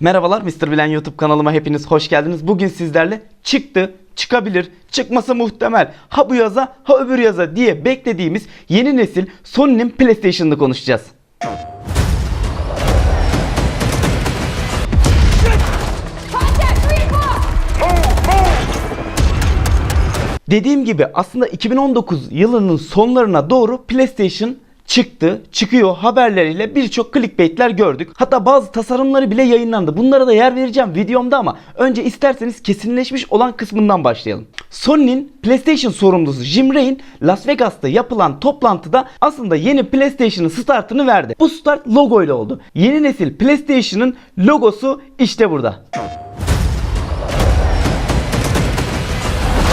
Merhabalar Mr. Bilen YouTube kanalıma hepiniz hoş geldiniz. Bugün sizlerle çıktı, çıkabilir, çıkması muhtemel, ha bu yaza ha öbür yaza diye beklediğimiz yeni nesil Sony'nin PlayStation'ını konuşacağız. Dediğim gibi aslında 2019 yılının sonlarına doğru PlayStation çıktı, çıkıyor haberleriyle birçok clickbaitler gördük. Hatta bazı tasarımları bile yayınlandı. Bunlara da yer vereceğim videomda ama önce isterseniz kesinleşmiş olan kısmından başlayalım. Sony'nin PlayStation sorumlusu Jim Ryan Las Vegas'ta yapılan toplantıda aslında yeni PlayStation'ın startını verdi. Bu start logo ile oldu. Yeni nesil PlayStation'ın logosu işte burada.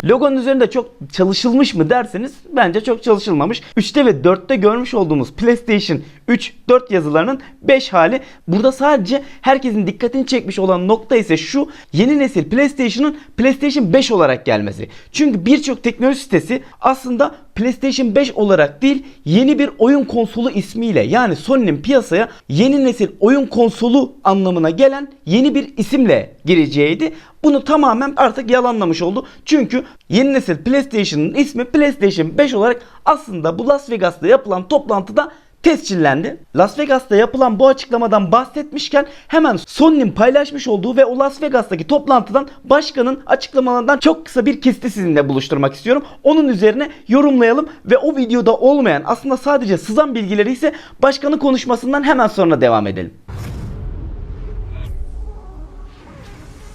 Logonun üzerinde çok çalışılmış mı derseniz bence çok çalışılmamış. 3'te ve 4'te görmüş olduğumuz PlayStation 3, 4 yazılarının 5 hali. Burada sadece herkesin dikkatini çekmiş olan nokta ise şu yeni nesil PlayStation'ın PlayStation 5 olarak gelmesi. Çünkü birçok teknoloji sitesi aslında PlayStation 5 olarak değil yeni bir oyun konsolu ismiyle yani Sony'nin piyasaya yeni nesil oyun konsolu anlamına gelen yeni bir isimle gireceğiydi. Bunu tamamen artık yalanlamış oldu. Çünkü yeni nesil PlayStation'ın ismi PlayStation 5 olarak aslında bu Las Vegas'ta yapılan toplantıda tescillendi. Las Vegas'ta yapılan bu açıklamadan bahsetmişken hemen Sony'nin paylaşmış olduğu ve o Las Vegas'taki toplantıdan başkanın açıklamalarından çok kısa bir kesiti sizinle buluşturmak istiyorum. Onun üzerine yorumlayalım ve o videoda olmayan aslında sadece sızan bilgileri ise başkanın konuşmasından hemen sonra devam edelim.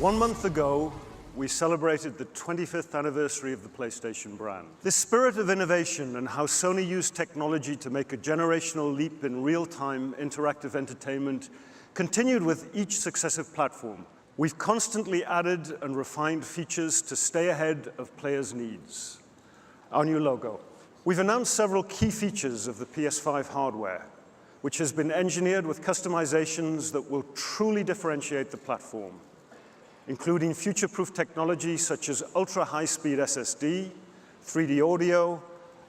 One month ago, we celebrated the 25th anniversary of the PlayStation brand. This spirit of innovation and how Sony used technology to make a generational leap in real time interactive entertainment continued with each successive platform. We've constantly added and refined features to stay ahead of players' needs. Our new logo. We've announced several key features of the PS5 hardware, which has been engineered with customizations that will truly differentiate the platform including future-proof technology such as ultra-high-speed SSD, 3D audio,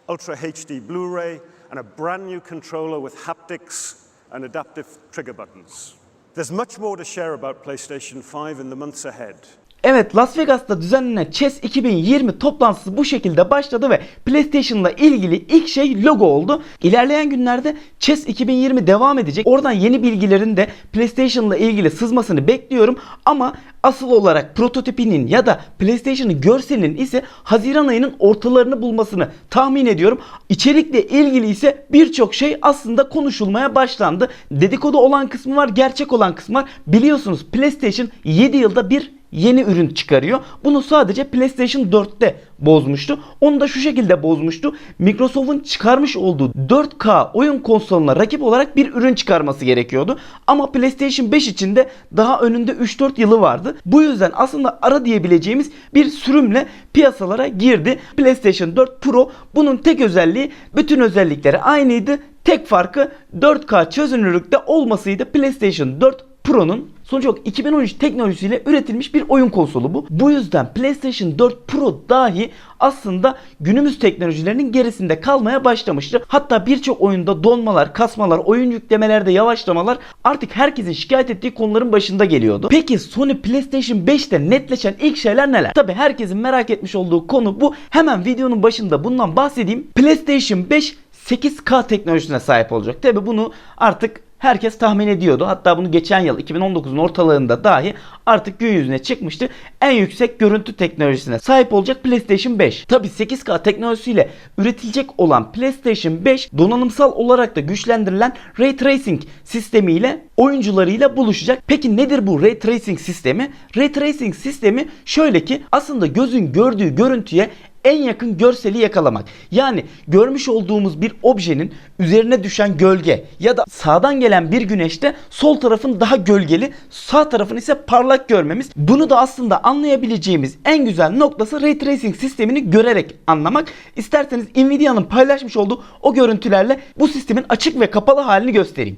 Ultra HD Blu-ray, and a brand new controller with haptics and adaptive trigger buttons. There's much more to share about PlayStation 5 in the months ahead. Evet Las Vegas'ta düzenlenen CES 2020 toplantısı bu şekilde başladı ve PlayStation'la ilgili ilk şey logo oldu. İlerleyen günlerde CES 2020 devam edecek. Oradan yeni bilgilerin de PlayStation'la ilgili sızmasını bekliyorum ama asıl olarak prototipinin ya da PlayStation'ın görselinin ise Haziran ayının ortalarını bulmasını tahmin ediyorum. İçerikle ilgili ise birçok şey aslında konuşulmaya başlandı. Dedikodu olan kısmı var, gerçek olan kısmı var. Biliyorsunuz PlayStation 7 yılda bir yeni ürün çıkarıyor. Bunu sadece PlayStation 4'te bozmuştu. Onu da şu şekilde bozmuştu. Microsoft'un çıkarmış olduğu 4K oyun konsoluna rakip olarak bir ürün çıkarması gerekiyordu. Ama PlayStation 5 için de daha önünde 3-4 yılı vardı. Bu yüzden aslında ara diyebileceğimiz bir sürümle piyasalara girdi. PlayStation 4 Pro bunun tek özelliği bütün özellikleri aynıydı. Tek farkı 4K çözünürlükte olmasıydı. PlayStation 4 Pro'nun sonuç olarak 2013 teknolojisiyle üretilmiş bir oyun konsolu bu. Bu yüzden PlayStation 4 Pro dahi aslında günümüz teknolojilerinin gerisinde kalmaya başlamıştır. Hatta birçok oyunda donmalar, kasmalar, oyun yüklemelerde yavaşlamalar artık herkesin şikayet ettiği konuların başında geliyordu. Peki Sony PlayStation 5'te netleşen ilk şeyler neler? Tabi herkesin merak etmiş olduğu konu bu. Hemen videonun başında bundan bahsedeyim. PlayStation 5 8K teknolojisine sahip olacak. Tabi bunu artık herkes tahmin ediyordu. Hatta bunu geçen yıl 2019'un ortalarında dahi artık gün yüzüne çıkmıştı. En yüksek görüntü teknolojisine sahip olacak PlayStation 5. Tabi 8K teknolojisiyle üretilecek olan PlayStation 5 donanımsal olarak da güçlendirilen Ray Tracing sistemiyle oyuncularıyla buluşacak. Peki nedir bu Ray Tracing sistemi? Ray Tracing sistemi şöyle ki aslında gözün gördüğü görüntüye en yakın görseli yakalamak. Yani görmüş olduğumuz bir objenin üzerine düşen gölge ya da sağdan gelen bir güneşte sol tarafın daha gölgeli, sağ tarafın ise parlak görmemiz. Bunu da aslında anlayabileceğimiz en güzel noktası Ray Tracing sistemini görerek anlamak. İsterseniz Nvidia'nın paylaşmış olduğu o görüntülerle bu sistemin açık ve kapalı halini göstereyim.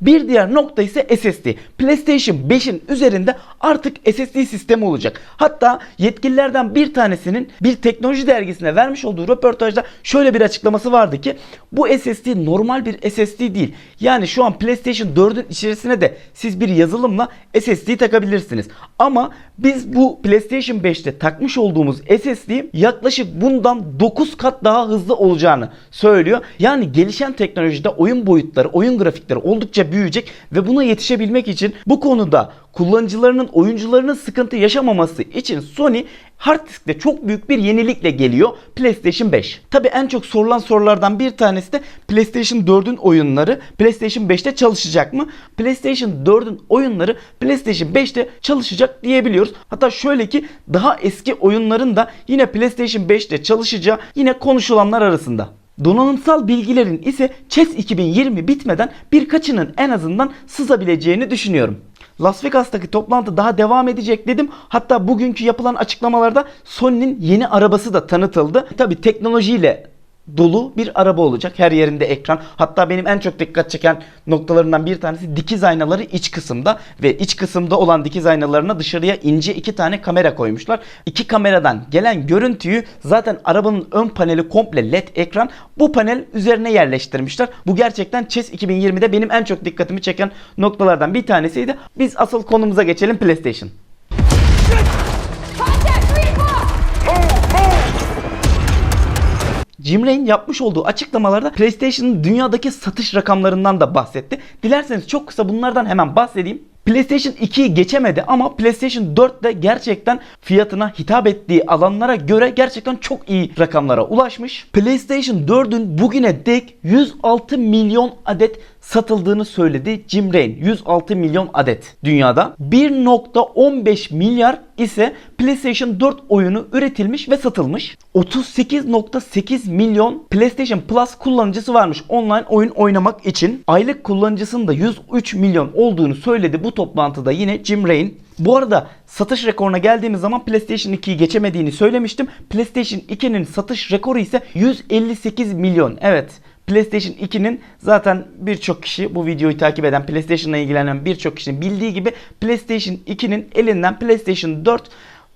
Bir diğer nokta ise SSD. PlayStation 5'in üzerinde artık SSD sistemi olacak. Hatta yetkililerden bir tanesinin bir teknoloji dergisine vermiş olduğu röportajda şöyle bir açıklaması vardı ki bu SSD normal bir SSD değil. Yani şu an PlayStation 4'ün içerisine de siz bir yazılımla SSD takabilirsiniz. Ama biz bu PlayStation 5'te takmış olduğumuz SSD yaklaşık bundan 9 kat daha hızlı olacağını söylüyor. Yani gelişen teknolojide oyun boyutları, oyun grafikleri oldukça büyüyecek ve buna yetişebilmek için bu konuda kullanıcılarının, oyuncularının sıkıntı yaşamaması için Sony hard diskte çok büyük bir yenilikle geliyor PlayStation 5. Tabi en çok sorulan sorulardan bir tanesi de PlayStation 4'ün oyunları PlayStation 5'te çalışacak mı? PlayStation 4'ün oyunları PlayStation 5'te çalışacak diyebiliyoruz. Hatta şöyle ki daha eski oyunların da yine PlayStation 5'te çalışacağı yine konuşulanlar arasında. Donanımsal bilgilerin ise CES 2020 bitmeden birkaçının en azından sızabileceğini düşünüyorum. Las Vegas'taki toplantı daha devam edecek dedim. Hatta bugünkü yapılan açıklamalarda Sony'nin yeni arabası da tanıtıldı. Tabi teknolojiyle dolu bir araba olacak. Her yerinde ekran. Hatta benim en çok dikkat çeken noktalarından bir tanesi dikiz aynaları iç kısımda ve iç kısımda olan dikiz aynalarına dışarıya ince iki tane kamera koymuşlar. İki kameradan gelen görüntüyü zaten arabanın ön paneli komple led ekran. Bu panel üzerine yerleştirmişler. Bu gerçekten CES 2020'de benim en çok dikkatimi çeken noktalardan bir tanesiydi. Biz asıl konumuza geçelim PlayStation. Jim Ryan yapmış olduğu açıklamalarda PlayStation'ın dünyadaki satış rakamlarından da bahsetti. Dilerseniz çok kısa bunlardan hemen bahsedeyim. PlayStation 2'yi geçemedi ama PlayStation 4 de gerçekten fiyatına hitap ettiği alanlara göre gerçekten çok iyi rakamlara ulaşmış. PlayStation 4'ün bugüne dek 106 milyon adet satıldığını söyledi Jim Ryan. 106 milyon adet dünyada. 1.15 milyar ise PlayStation 4 oyunu üretilmiş ve satılmış. 38.8 milyon PlayStation Plus kullanıcısı varmış online oyun oynamak için. Aylık kullanıcısının da 103 milyon olduğunu söyledi bu toplantıda yine Jim Ryan. Bu arada satış rekoruna geldiğimiz zaman PlayStation 2'yi geçemediğini söylemiştim. PlayStation 2'nin satış rekoru ise 158 milyon. Evet. PlayStation 2'nin zaten birçok kişi bu videoyu takip eden PlayStation'la ilgilenen birçok kişinin bildiği gibi PlayStation 2'nin elinden PlayStation 4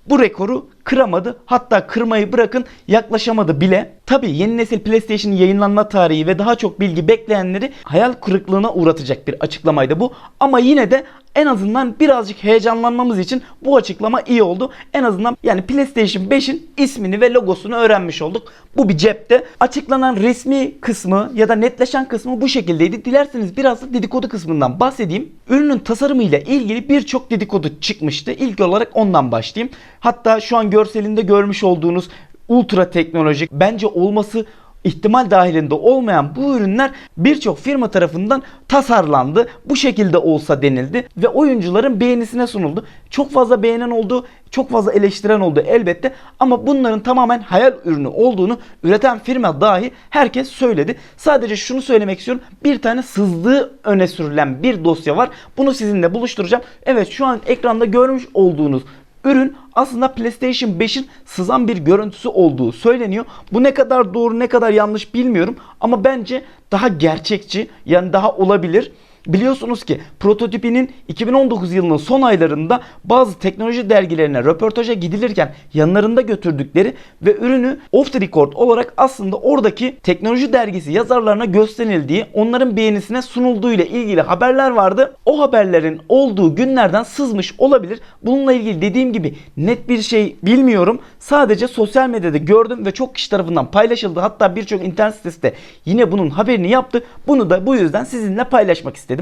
bu rekoru kıramadı. Hatta kırmayı bırakın yaklaşamadı bile. Tabi yeni nesil PlayStation yayınlanma tarihi ve daha çok bilgi bekleyenleri hayal kırıklığına uğratacak bir açıklamaydı bu. Ama yine de en azından birazcık heyecanlanmamız için bu açıklama iyi oldu. En azından yani PlayStation 5'in ismini ve logosunu öğrenmiş olduk. Bu bir cepte. Açıklanan resmi kısmı ya da netleşen kısmı bu şekildeydi. Dilerseniz biraz da dedikodu kısmından bahsedeyim. Ürünün tasarımıyla ilgili birçok dedikodu çıkmıştı. İlk olarak ondan başlayayım. Hatta şu an görselinde görmüş olduğunuz ultra teknolojik bence olması ihtimal dahilinde olmayan bu ürünler birçok firma tarafından tasarlandı. Bu şekilde olsa denildi ve oyuncuların beğenisine sunuldu. Çok fazla beğenen oldu, çok fazla eleştiren oldu elbette ama bunların tamamen hayal ürünü olduğunu üreten firma dahi herkes söyledi. Sadece şunu söylemek istiyorum. Bir tane sızdığı öne sürülen bir dosya var. Bunu sizinle buluşturacağım. Evet şu an ekranda görmüş olduğunuz ürün aslında PlayStation 5'in sızan bir görüntüsü olduğu söyleniyor. Bu ne kadar doğru ne kadar yanlış bilmiyorum ama bence daha gerçekçi yani daha olabilir. Biliyorsunuz ki prototipinin 2019 yılının son aylarında bazı teknoloji dergilerine röportaja gidilirken yanlarında götürdükleri ve ürünü off the record olarak aslında oradaki teknoloji dergisi yazarlarına gösterildiği, onların beğenisine sunulduğu ile ilgili haberler vardı. O haberlerin olduğu günlerden sızmış olabilir. Bununla ilgili dediğim gibi net bir şey bilmiyorum. Sadece sosyal medyada gördüm ve çok kişi tarafından paylaşıldı. Hatta birçok internet sitesi de yine bunun haberini yaptı. Bunu da bu yüzden sizinle paylaşmak istedim.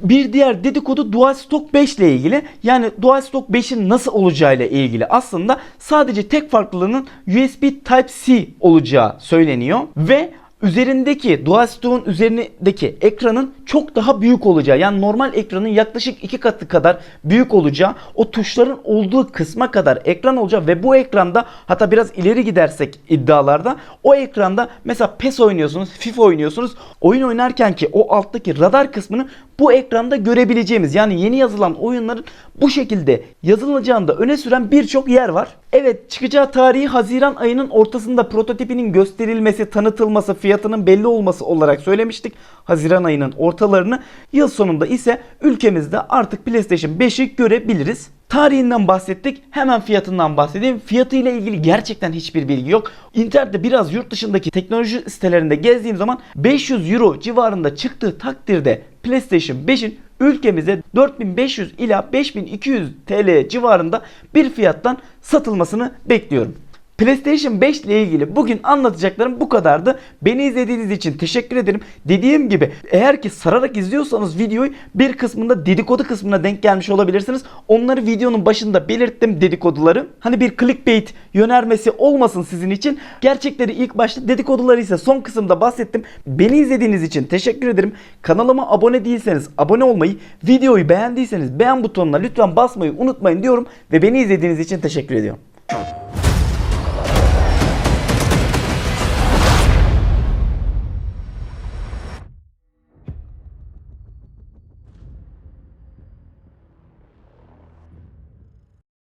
Bir diğer dedikodu DualShock 5 ile ilgili. Yani DualShock 5'in nasıl olacağı ile ilgili. Aslında sadece tek farklılığının USB Type-C olacağı söyleniyor ve üzerindeki DualShock'un üzerindeki ekranın çok daha büyük olacağı yani normal ekranın yaklaşık iki katı kadar büyük olacağı o tuşların olduğu kısma kadar ekran olacağı ve bu ekranda hatta biraz ileri gidersek iddialarda o ekranda mesela PES oynuyorsunuz FIFA oynuyorsunuz oyun oynarken ki o alttaki radar kısmını bu ekranda görebileceğimiz yani yeni yazılan oyunların bu şekilde yazılacağını da öne süren birçok yer var. Evet çıkacağı tarihi Haziran ayının ortasında prototipinin gösterilmesi, tanıtılması, fiyatının belli olması olarak söylemiştik. Haziran ayının ortasında ortalarını yıl sonunda ise ülkemizde artık PlayStation 5'i görebiliriz. Tarihinden bahsettik. Hemen fiyatından bahsedeyim. Fiyatı ile ilgili gerçekten hiçbir bilgi yok. İnternette biraz yurt dışındaki teknoloji sitelerinde gezdiğim zaman 500 euro civarında çıktığı takdirde PlayStation 5'in ülkemize 4500 ila 5200 TL civarında bir fiyattan satılmasını bekliyorum. PlayStation 5 ile ilgili bugün anlatacaklarım bu kadardı. Beni izlediğiniz için teşekkür ederim. Dediğim gibi eğer ki sararak izliyorsanız videoyu bir kısmında dedikodu kısmına denk gelmiş olabilirsiniz. Onları videonun başında belirttim dedikoduları. Hani bir clickbait yönermesi olmasın sizin için. Gerçekleri ilk başta dedikoduları ise son kısımda bahsettim. Beni izlediğiniz için teşekkür ederim. Kanalıma abone değilseniz abone olmayı, videoyu beğendiyseniz beğen butonuna lütfen basmayı unutmayın diyorum ve beni izlediğiniz için teşekkür ediyorum.